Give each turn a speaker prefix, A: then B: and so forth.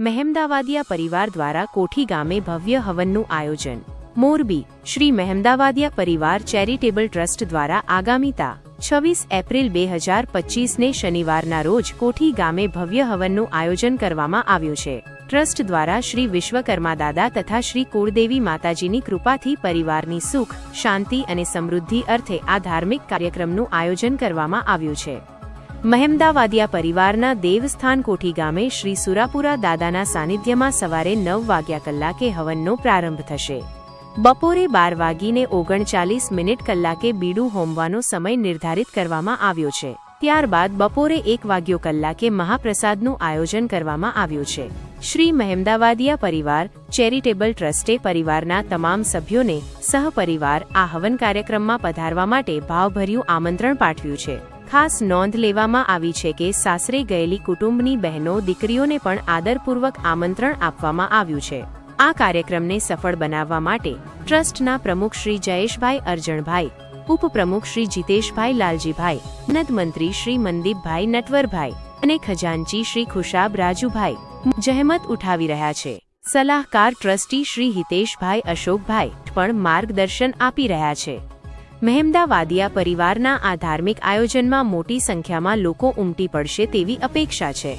A: મહેમદાવાદિયા પરિવાર દ્વારા કોઠી ગામે ભવ્ય હવનનું આયોજન. મોરબી, શ્રી મહેમદાવાદિયા પરિવાર ચેરિટેબલ ટ્રસ્ટ દ્વારા આગામી તા છવ્વીસ એપ્રિલ બે હજાર પચીસને શનિવારના રોજ કોઠી ગામે ભવ્ય હવનનું આયોજન કરવામાં આવ્યું છે. ટ્રસ્ટ દ્વારા શ્રી વિશ્વકર્મા દાદા તથા શ્રી કુળદેવી માતાજીની કૃપાથી પરિવારની સુખ, શાંતિ અને સમૃદ્ધિ અર્થે આ ધાર્મિક કાર્યક્રમનું આયોજન કરવામાં આવ્યું છે. મહેમદાવાદિયા પરિવારના દેવસ્થાન કોઠી ગામે શ્રી સુરાપુરા દાદાના સાનિધ્યમાં સવારે નવ વાગ્યા કલાકે હવનનો પ્રારંભ થશે. બપોરે બાર વાગીને ઓગણચાલીસ મિનિટ કલાકે બીડું હોમવાનો સમય નિર્ધારિત કરવામાં આવ્યો છે. ત્યારબાદ બપોરે એક વાગ્યો કલાકે મહાપ્રસાદનું આયોજન કરવામાં આવ્યું છે. શ્રી મહેમદાવાદિયા પરિવાર, ચેરિટેબલ ટ્રસ્ટે પરિવારના તમામ સભ્યોને સહપરિવાર આ હવન કાર્યક્રમમાં પધારવા માટે ભાવભર્યું આમંત્રણ પાઠવ્યું છે. ખાસ નોંધ લેવામાં આવી છે કે સાસરે ગયેલી કુટુંબની બહેનો દીકરીઓને પણ આદરપૂર્વક આમંત્રણ આપવામાં આવ્યું છે. આ કાર્યક્રમને સફળ બનાવવા માટે ટ્રસ્ટના પ્રમુખ શ્રી જયેશભાઈ અરજણભાઈ, ઉપપ્રમુખ શ્રી જીતેશભાઈ લાલજીભાઈ, નદમંત્રી શ્રી મનદીપભાઈ નટવરભાઈ અને ખજાનચી શ્રી ખુશાબ રાજુભાઈ જહેમત ઉઠાવી રહ્યા છે. સલાહકાર ટ્રસ્ટી શ્રી હિતેશભાઈ અશોકભાઈ પણ માર્ગદર્શન આપી રહ્યા છે. મહેમદાવાદિયા પરિવારના આ ધાર્મિક આયોજનમાં મોટી સંખ્યામાં લોકો ઉમટી પડશે તેવી અપેક્ષા છે.